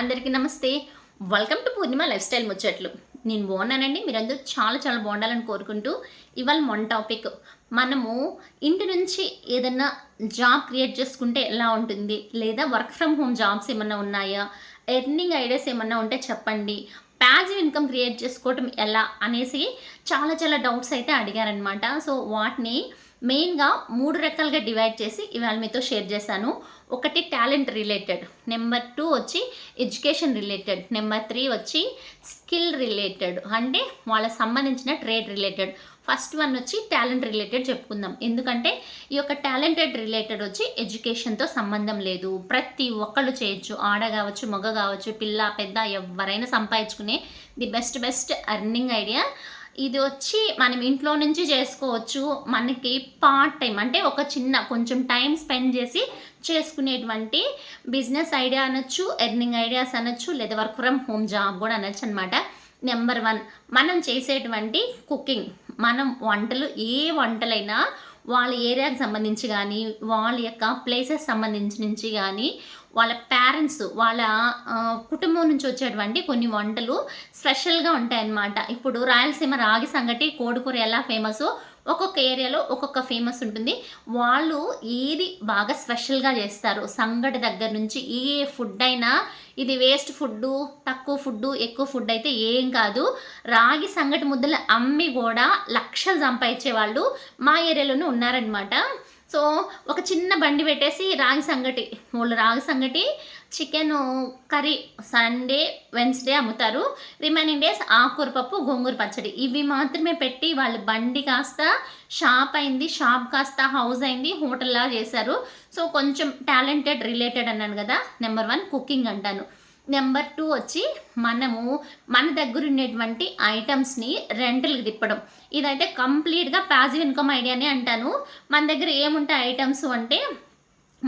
అందరికీ నమస్తే. Welcome to Purnima lifestyle ముచ్చట్లు. నేను బాగున్నానండి. మీరందరూ చాలా చాలా బాగుండాలని కోరుకుంటూ ఇవాళ మొన్న టాపిక్. మనము ఇంటి నుంచి ఏదన్నా జాబ్ క్రియేట్ చేసుకుంటే ఎలా ఉంటుంది? లేదా వర్క్ ఫ్రమ్ హోమ్ జాబ్స్ ఏమన్నా ఉన్నాయా? ఎర్నింగ్ ఐడియాస్ ఏమన్నా ఉంటే చెప్పండి. ప్యాజివ్ ఇన్కమ్ క్రియేట్ చేసుకోవటం ఎలా? అనేసి చాలా చాలా డౌట్స్ అయితే అడిగారనమాట సో వాటిని మెయిన్గా మూడు రకాలుగా డివైడ్ చేసి ఇవాళ మీతో షేర్ చేశాను. ఒకటి టాలెంట్ రిలేటెడ్ నెంబర్ టూ వచ్చి ఎడ్యుకేషన్ రిలేటెడ్ నెంబర్ త్రీ వచ్చి స్కిల్ రిలేటెడ్ అంటే వాళ్ళకి సంబంధించిన ట్రేడ్ రిలేటెడ్. ఫస్ట్ వన్ వచ్చి టాలెంట్ రిలేటెడ్ చెప్పుకుందాం. ఎందుకంటే ఈ యొక్క టాలెంటెడ్ రిలేటెడ్ వచ్చి ఎడ్యుకేషన్తో సంబంధం లేదు. ప్రతి ఒక్కళ్ళు చేయొచ్చు. ఆడ కావచ్చు మగ కావచ్చు పిల్ల పెద్ద ఎవరైనా సంపాదించుకునే the best best earning idea ఇది వచ్చి మనం ఇంట్లో నుంచి చేసుకోవచ్చు. మనకి పార్ట్ టైం అంటే ఒక చిన్న కొంచెం టైం స్పెండ్ చేసి చేసుకునేటువంటి బిజినెస్ ఐడియా అనొచ్చు ఎర్నింగ్ ఐడియాస్ అనొచ్చు లేదా వర్క్ ఫ్రమ్ హోమ్ జాబ్ కూడా అనొచ్చు అనమాట నెంబర్ వన్ మనం చేసేటువంటి కుకింగ్ మనం వంటలు ఏ వంటలైనా వాళ్ళ ఏరియాకి సంబంధించి కానీ వాళ్ళ యొక్క ప్లేసెస్ సంబంధించి నుంచి కానీ వాళ్ళ పేరెంట్స్ వాళ్ళ కుటుంబం నుంచి వచ్చేటువంటి కొన్ని వంటలు స్పెషల్గా ఉంటాయన్నమాట. ఇప్పుడు రాయలసీమ రాగి సంగటి కోడికూర ఎలా ఫేమస్ ఒక్కొక్క ఏరియాలో ఒక్కొక్క ఫేమస్ ఉంటుంది. వాళ్ళు ఏది బాగా స్పెషల్గా చేస్తారు సంగటి దగ్గర నుంచి ఏ ఫుడ్ అయినా ఇది వేస్ట్ ఫుడ్ తక్కువ ఫుడ్ ఎక్కువ ఫుడ్ అయితే ఏం కాదు. రాగి సంగటి ముద్దలు అమ్మి కూడా లక్షలు సంపాదించే వాళ్ళు మా ఏరియాలోనే ఉన్నారనమాట సో ఒక చిన్న బండి పెట్టేసి రాగి సంగటి వాళ్ళు రాగి సంగటి చికెన్ కర్రీ సండే వెన్స్డే అమ్ముతారు. రిమైనింగ్ డేస్ ఆకూర పప్పు గోంగూర పచ్చడి. ఇవి మాత్రమే పెట్టి వాళ్ళ బండి కాస్త షాప్ అయింది షాప్ కాస్త హౌస్ అయింది హోటల్లా చేశారు. సో కొంచెం టాలెంటెడ్ రిలేటెడ్ అన్నాను కదా నెంబర్ వన్ కుకింగ్ అంటాను. నెంబర్ టూ వచ్చి మనము మన దగ్గర ఉండేటువంటి ఐటమ్స్ని రెంటల్కి తిప్పడం. ఇదైతే కంప్లీట్గా ప్యాజివ్ ఇన్కమ్ ఐడియానే అంటాను. మన దగ్గర ఏముంటాయి ఐటమ్స్ అంటే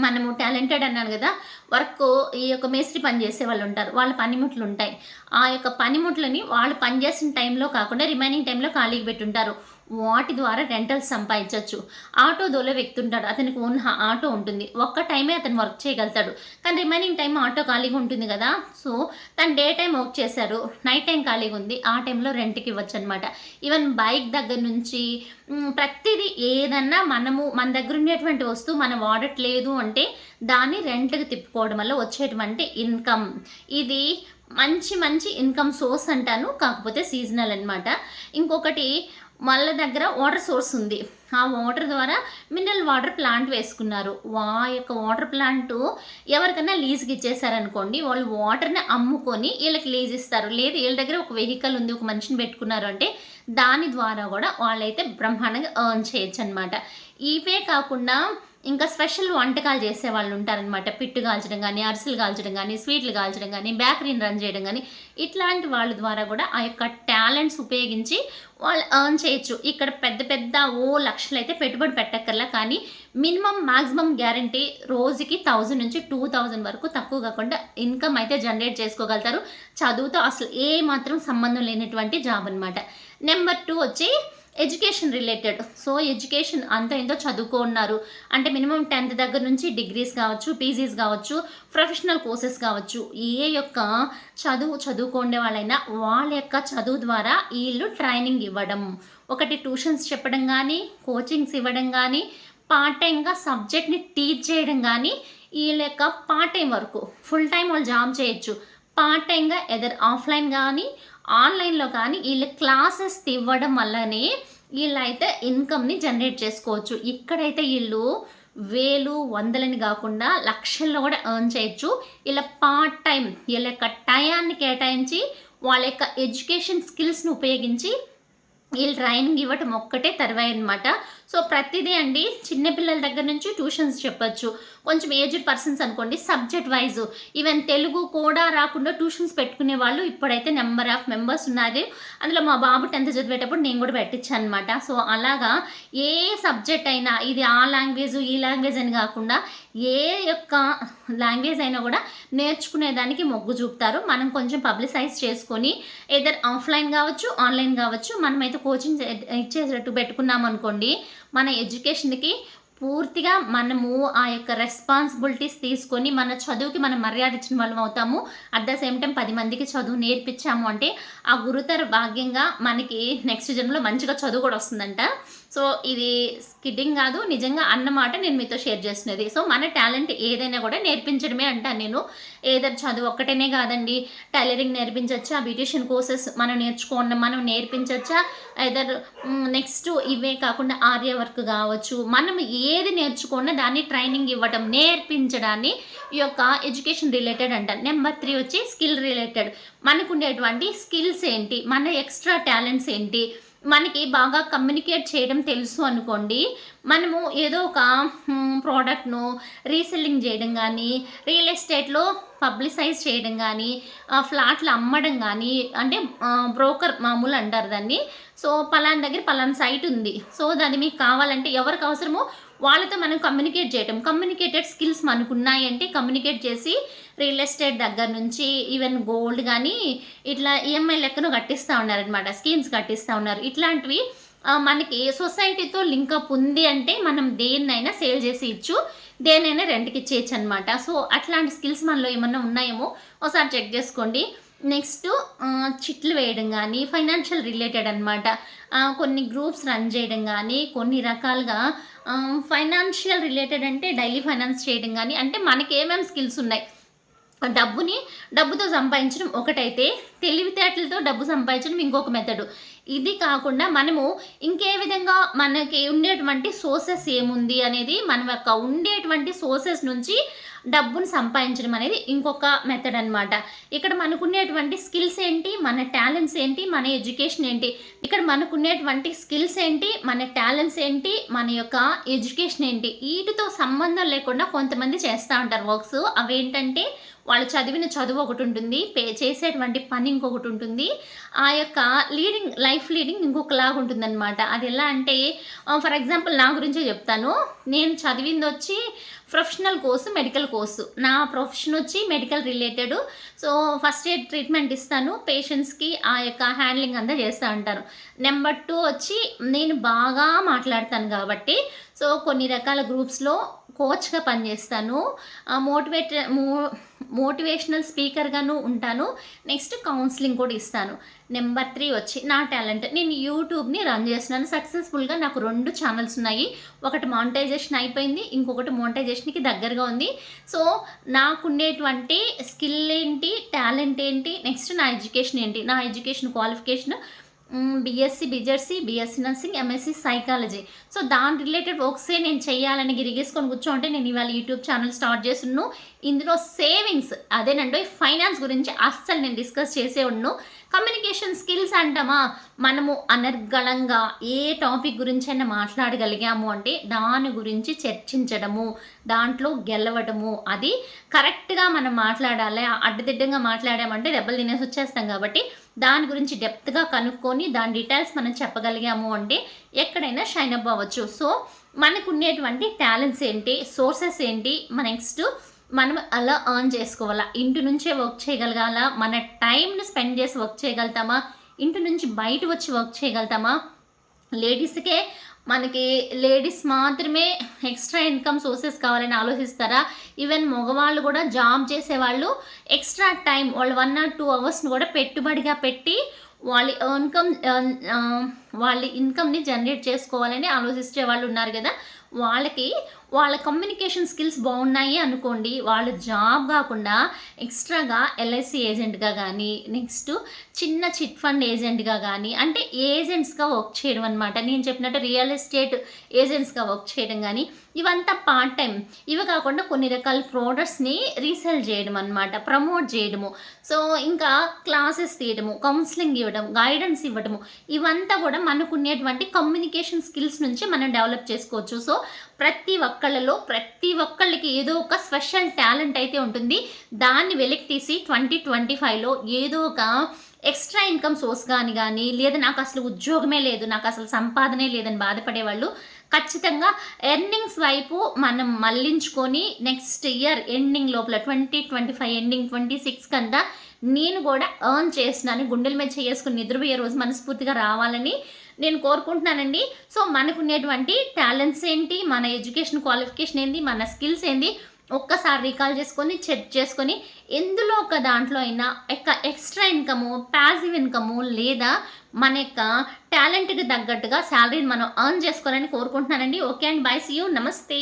మనము టాలెంటెడ్ అన్నాను కదా వర్క్ ఈ యొక్క మేస్త్రి పని చేసే వాళ్ళు ఉంటారు వాళ్ళ పనిముట్లు ఉంటాయి. ఆ యొక్క పనిముట్లని వాళ్ళు పనిచేసిన టైంలో కాకుండా రిమైనింగ్ టైంలో ఖాళీకి పెట్టుంటారు. వాటి ద్వారా రెంటల్స్ సంపాదించవచ్చు ఆటో దోలో వ్యక్తి ఉంటాడు అతనికి ఓన్ ఆటో ఉంటుంది. ఒక్క టైమే అతను వర్క్ చేయగలుగుతాడు కానీ రిమైనింగ్ టైం ఆటో ఖాళీగా ఉంటుంది కదా. సో తను డే టైం వర్క్ చేశారు. నైట్ టైం ఖాళీగా ఉంది. ఆ టైంలో రెంట్కి ఇవ్వచ్చు అనమాట ఈవెన్ బైక్ దగ్గర నుంచి ప్రతిదీ ఏదన్నా మనము మన దగ్గర ఉండేటువంటి వస్తువు మనం వాడట్లేదు అంటే దాన్ని రెంట్కి తిప్పుకోవడం వల్ల వచ్చేటువంటి ఇన్కమ్. ఇది మంచి మంచి ఇన్కమ్ సోర్స్ అంటాను. కాకపోతే సీజనల్ అనమాట ఇంకొకటి వాళ్ళ దగ్గర వాటర్ సోర్స్ ఉంది. ఆ వాటర్ ద్వారా మినరల్ వాటర్ ప్లాంట్ వేసుకున్నారు. వా యొక్క వాటర్ ప్లాంట్ ఎవరికైనా లీజ్కి ఇచ్చేసారనుకోండి వాళ్ళు వాటర్ని అమ్ముకొని వీళ్ళకి లీజ్ ఇస్తారు. లేదు వీళ్ళ దగ్గర ఒక వెహికల్ ఉంది ఒక మనిషిని పెట్టుకున్నారు అంటే దాని ద్వారా కూడా వాళ్ళైతే బ్రహ్మాండంగా ఎర్న్ చేయొచ్చు అనమాట ఇవే కాకుండా ఇంకా స్పెషల్ వంటకాలు చేసే వాళ్ళు ఉంటారనమాట పిట్టు కాల్చడం కానీ అరిసెలు కాల్చడం కానీ స్వీట్లు కాల్చడం కానీ బేకరీని రన్ చేయడం కానీ ఇట్లాంటి వాళ్ళ ద్వారా కూడా ఆ యొక్క టాలెంట్స్ ఉపయోగించి వాళ్ళు ఎర్న్ చేయొచ్చు. ఇక్కడ పెద్ద పెద్ద ఓ లక్షలు అయితే పెట్టుబడి పెట్టక్కర్లా కానీ మినిమం మ్యాక్సిమం గ్యారంటీ రోజుకి థౌజండ్ నుంచి టూ థౌజండ్ వరకు తక్కువ కాకుండా ఇన్కమ్ అయితే జనరేట్ చేసుకోగలుగుతారు. చదువుతో అసలు ఏ మాత్రం సంబంధం లేనటువంటి జాబ్ అనమాట నెంబర్ టూ వచ్చి ఎడ్యుకేషన్ రిలేటెడ్. సో ఎడ్యుకేషన్ అంత ఎంతో చదువుకున్నారు అంటే మినిమం టెన్త్ దగ్గర నుంచి డిగ్రీస్ కావచ్చు పీజీస్ కావచ్చు ప్రొఫెషనల్ కోర్సెస్ కావచ్చు. ఏ యొక్క చదువు చదువుకోండే వాళ్ళైనా వాళ్ళ యొక్క చదువు ద్వారా వీళ్ళు ట్రైనింగ్ ఇవ్వడం. ఒకటి ట్యూషన్స్ చెప్పడం కానీ కోచింగ్స్ ఇవ్వడం కానీ పార్ట్ టైంగా సబ్జెక్ట్ని టీచ్ చేయడం కానీ వీళ్ళ యొక్క పార్ట్ టైం వరకు. ఫుల్ టైం వాళ్ళు జాబ్ చేయొచ్చు. పార్ట్ టైంగా ఎదర్ ఆఫ్లైన్ కానీ ఆన్లైన్లో కానీ వీళ్ళు క్లాసెస్ ఇవ్వడం వల్లనే వీళ్ళైతే ఇన్కమ్ని జనరేట్ చేసుకోవచ్చు. ఇక్కడైతే వీళ్ళు వేలు వందలని కాకుండా లక్షల్లో కూడా ఎర్న్ చేయొచ్చు. ఇలా పార్ట్ టైం వీళ్ళ యొక్క టయాన్ని కేటాయించి వాళ్ళ యొక్క ఎడ్యుకేషన్ స్కిల్స్ని ఉపయోగించి వీళ్ళు ట్రైనింగ్ ఇవ్వటం ఒక్కటే తర్వాయి అనమాట సో ప్రతిదీ అండి చిన్నపిల్లల దగ్గర నుంచి ట్యూషన్స్ చెప్పచ్చు. కొంచెం ఏజ్డ్ పర్సన్స్ అనుకోండి సబ్జెక్ట్ వైజ్. ఈవెన్ తెలుగు కూడా రాకుండా ట్యూషన్స్ పెట్టుకునే వాళ్ళు ఇప్పుడైతే నెంబర్ ఆఫ్ మెంబర్స్ ఉన్నారు. అందులో మా బాబు టెన్త్ చదివేటప్పుడు నేను కూడా పెట్టించాను అనమాట సో అలాగా ఏ సబ్జెక్ట్ అయినా ఇది ఆ లాంగ్వేజ్ ఈ లాంగ్వేజ్ అని కాకుండా ఏ యొక్క లాంగ్వేజ్ అయినా కూడా నేర్చుకునేదానికి మొగ్గు చూపుతారు. మనం కొంచెం పబ్లిసైజ్ చేసుకొని ఏదర్ ఆఫ్లైన్ కావచ్చు ఆన్లైన్ కావచ్చు మనమైతే కోచింగ్ ఇచ్చేటట్టు పెట్టుకున్నాం అనుకోండి మన ఎడ్యుకేషన్కి పూర్తిగా మనము ఆ యొక్క రెస్పాన్సిబిలిటీస్ తీసుకొని మన చదువుకి మనం మర్యాద ఇచ్చిన వాళ్ళం అవుతాము. అట్ ద సేమ్ టైం పది మందికి చదువు నేర్పించాము అంటే ఆ గురుతర భాగ్యంగా మనకి నెక్స్ట్ జన్మలో మంచిగా చదువు కూడా వస్తుందంట. సో ఇది స్కిడ్డింగ్ కాదు. నిజంగా అన్నమాట నేను మీతో షేర్ చేస్తున్నది. సో మన టాలెంట్ ఏదైనా కూడా నేర్పించడమే అంటాను నేను. ఏదర్ చదువు ఒక్కటేనే కాదండి. టైలరింగ్ నేర్పించవచ్చా బ్యూటిషియన్ కోర్సెస్ మనం నేర్చుకోండి మనం నేర్పించవచ్చా ఏదర్ నెక్స్ట్ mm, ఇవే కాకుండా ఆర్య వర్క్ కావచ్చు. మనం ఏది నేర్చుకున్నా దాన్ని ట్రైనింగ్ ఇవ్వడం నేర్పించడాన్ని ఈ యొక్క ఎడ్యుకేషన్ రిలేటెడ్ అంటారు నెంబర్ త్రీ వచ్చి స్కిల్ రిలేటెడ్. మనకు ఉండేటువంటి స్కిల్స్ ఏంటి? మన ఎక్స్ట్రా టాలెంట్స్ ఏంటి? మనకి బాగా కమ్యూనికేట్ చేయడం తెలుసు అనుకోండి మనము ఏదో ఒక ప్రోడక్ట్ను రీసెల్లింగ్ చేయడం కానీ రియల్ ఎస్టేట్లో పబ్లిసైజ్ చేయడం కానీ ఫ్లాట్లు అమ్మడం కానీ అంటే బ్రోకర్ మామూలు అంటారు దాన్ని. సో పలానా దగ్గర పలానా సైట్ ఉంది. సో దాన్ని మీకు కావాలంటే ఎవరికి అవసరమో వాళ్ళతో మనం కమ్యూనికేట్ చేయటం. కమ్యూనికేటెడ్ స్కిల్స్ మనకు ఉన్నాయంటే కమ్యూనికేట్ చేసి రియల్ ఎస్టేట్ దగ్గర నుంచి ఈవెన్ గోల్డ్ కానీ ఇట్లా ఈఎంఐ లెక్కను కట్టిస్తూ ఉన్నారనమాట స్కీమ్స్ కట్టిస్తూ ఉన్నారు. ఇట్లాంటివి మనకి సొసైటీతో లింకప్ ఉంది అంటే మనం దేన్నైనా సేల్ చేసి ఇచ్చు దేనైనా రెంట్కి ఇచ్చేయచ్చు అనమాట సో అట్లాంటి స్కిల్స్ మనలో ఏమన్నా ఉన్నాయేమో ఒకసారి చెక్ చేసుకోండి. నెక్స్ట్ చిట్లు వేయడం కానీ ఫైనాన్షియల్ రిలేటెడ్ అనమాట కొన్ని గ్రూప్స్ రన్ చేయడం కానీ కొన్ని రకాలుగా ఫైనాన్షియల్ రిలేటెడ్ అంటే డైలీ ఫైనాన్స్ చేయడం కానీ అంటే మనకి ఏమేమి స్కిల్స్ ఉన్నాయి? డబ్బుని డబ్బుతో సంపాదించడం ఒకటైతే తెలివితేటలతో డబ్బు సంపాదించడం ఇంకొక మెథడ్ ఇది కాకుండా మనము ఇంకే విధంగా మనకి ఉండేటువంటి సోర్సెస్ ఏముంది అనేది మన యొక్క ఉండేటువంటి సోర్సెస్ నుంచి డబ్బును సంపాదించడం అనేది ఇంకొక మెథడ్ అనమాట ఇక్కడ మనకున్నటువంటి స్కిల్స్ ఏంటి? మన టాలెంట్స్ ఏంటి? మన ఎడ్యుకేషన్ ఏంటి? ఇక్కడ మనకున్నటువంటి స్కిల్స్ ఏంటి? మన టాలెంట్స్ ఏంటి? మన యొక్క ఎడ్యుకేషన్ ఏంటి? వీటితో సంబంధం లేకుండా కొంతమంది చేస్తూ ఉంటారు వర్క్స్ అవేంటంటే వాళ్ళు చదివిన చదువు ఒకటి ఉంటుంది పే చేసేటువంటి పని ఇంకొకటి ఉంటుంది. ఆ యొక్క లీడింగ్ లైఫ్ లీడింగ్ ఇంకొకలాగా ఉంటుందన్నమాట. అది ఎలా అంటే ఫర్ ఎగ్జాంపుల్ నా గురించే చెప్తాను. నేను చదివింది వచ్చి ప్రొఫెషనల్ కోర్సు మెడికల్ కోర్సు. నా ప్రొఫెషన్ వచ్చి medical related so first aid treatment ఇస్తాను. పేషెంట్స్కి ఆ యొక్క హ్యాండ్లింగ్ అంతా చేస్తూ ఉంటాను. నెంబర్ టూ వచ్చి నేను బాగా మాట్లాడతాను కాబట్టి సో కొన్ని రకాల గ్రూప్స్లో కోచ్గా పనిచేస్తాను. మోటివేట్ మో మోటివేషనల్ స్పీకర్గాను ఉంటాను. నెక్స్ట్ కౌన్సిలింగ్ కూడా ఇస్తాను. నెంబర్ త్రీ వచ్చి నా టాలెంట్ నేను యూట్యూబ్ని రన్ చేస్తున్నాను. సక్సెస్ఫుల్గా నాకు రెండు ఛానల్స్ ఉన్నాయి. ఒకటి మానిటైజేషన్ అయిపోయింది ఇంకొకటి మోనిటైజేషన్కి దగ్గరగా ఉంది. సో నాకుండేటువంటి స్కిల్ ఏంటి టాలెంట్ ఏంటి నెక్స్ట్ నా ఎడ్యుకేషన్ ఏంటి? నా education qualification BSc BZC BSc nursing MSc psychology so దాని రిలేటెడ్ వర్క్సే నేను చేయాలని గిరిగేసుకొని కూర్చోంటే నేను ఇవాళ యూట్యూబ్ ఛానల్ స్టార్ట్ చేస్తున్నాను ఇందులో సేవింగ్స్ అదేనండి ఫైనాన్స్ గురించి అస్సలు నేను డిస్కస్ చేసే ఉన్ను కమ్యూనికేషన్ స్కిల్స్ అంటామా మనము అనర్గళంగా ఏ టాపిక్ గురించి అయినా మాట్లాడగలిగాము అంటే దాని గురించి చర్చించడము దాంట్లో గెలవడము అది కరెక్ట్గా మనం మాట్లాడాలి అడ్డదిడ్డంగా మాట్లాడామంటే దెబ్బలు తినేసి వచ్చేస్తాం కాబట్టి దాని గురించి డెప్త్గా కనుక్కొని దాని డీటెయిల్స్ మనం చెప్పగలిగాము అంటే ఎక్కడైనా షైన్ అప్ అవ్వచ్చు. సో మనకు ఉండేటువంటి టాలెంట్స్ ఏంటి సోర్సెస్ ఏంటి మన నెక్స్ట్ మనం అలా ఆన్ చేసుకోవాలా? ఇంటి నుంచే వర్క్ చేయగలగాల? మన టైంని స్పెండ్ చేసి వర్క్ చేయగలుగుతామా? ఇంటి నుంచి బయట వచ్చి వర్క్ చేయగలుగుతామా? లేడీస్కే మనకి లేడీస్ మాత్రమే ఎక్స్ట్రా ఇన్కమ్ సోర్సెస్ కావాలని ఆలోచిస్తారా? ఈవెన్ మగవాళ్ళు కూడా జాబ్ చేసేవాళ్ళు ఎక్స్ట్రా టైం వాళ్ళు వన్ ఆర్ టూ అవర్స్ని కూడా పెట్టుబడిగా పెట్టి వాళ్ళ ఇన్కమ్ వాళ్ళ ఇన్కమ్ని జనరేట్ చేసుకోవాలని ఆలోచించే వాళ్ళు ఉన్నారు కదా? వాళ్ళకి వాళ్ళ కమ్యూనికేషన్ స్కిల్స్ బాగున్నాయి అనుకోండి వాళ్ళు జాబ్ కాకుండా ఎక్స్ట్రాగా ఎల్ఐసి ఏజెంట్గా కానీ నెక్స్ట్ చిన్న చిట్ ఫండ్ ఏజెంట్గా కానీ అంటే ఏజెంట్స్గా వర్క్ చేయడం అనమాట నేను చెప్పినట్టు రియల్ ఎస్టేట్ ఏజెంట్స్గా వర్క్ చేయడం కానీ ఇవంతా పార్ట్ టైం ఇవి కాకుండా కొన్ని రకాల ప్రోడక్ట్స్ని రీసేల్ చేయడం అనమాట ప్రమోట్ చేయడము. సో ఇంకా క్లాసెస్ తీయడము కౌన్సిలింగ్ ఇవ్వడం గైడెన్స్ ఇవ్వడము ఇవంతా కూడా మనకు ఉండేటువంటి కమ్యూనికేషన్ స్కిల్స్ నుంచి మనం డెవలప్ చేసుకోవచ్చు. సో ప్రతి ఒక్కళ్ళలో ప్రతి ఒక్కళ్ళకి ఏదో ఒక స్పెషల్ టాలెంట్ అయితే ఉంటుంది. దాన్ని వెలికి తీసి ట్వంటీ ట్వంటీ ఫైవ్లో ఏదో ఒక ఎక్స్ట్రా ఇన్కమ్ సోర్స్ కానీ కానీ లేదా నాకు అసలు ఉద్యోగమే లేదు నాకు అసలు సంపాదనే లేదని బాధపడేవాళ్ళు ఖచ్చితంగా ఎర్నింగ్స్ వైపు మనం మళ్ళించుకొని నెక్స్ట్ ఇయర్ ఎండింగ్ లోపల twenty twenty five ending twenty six కంతా నేను కూడా ఎర్న్ చేస్తున్నాను గుండెల మీద చేసుకుని నిద్రపోయే రోజు మనస్ఫూర్తిగా రావాలని నేను కోరుకుంటున్నానండి. సో మనకు ఉన్నటువంటి టాలెంట్స్ ఏంటి? మన ఎడ్యుకేషన్ క్వాలిఫికేషన్ ఏంటి మన స్కిల్స్ ఏంటి ఒక్కసారి రీకాల్ చేసుకొని చెక్ చేసుకొని ఎందులో ఒక దాంట్లో అయినా యొక్క ఎక్స్ట్రా ఇన్కము ప్యాసివ్ ఇన్కము లేదా మన యొక్క టాలెంట్కి తగ్గట్టుగా శాలరీని మనం ఎర్న్ చేసుకోవాలని కోరుకుంటున్నానండి. Okay and. Bye see you నమస్తే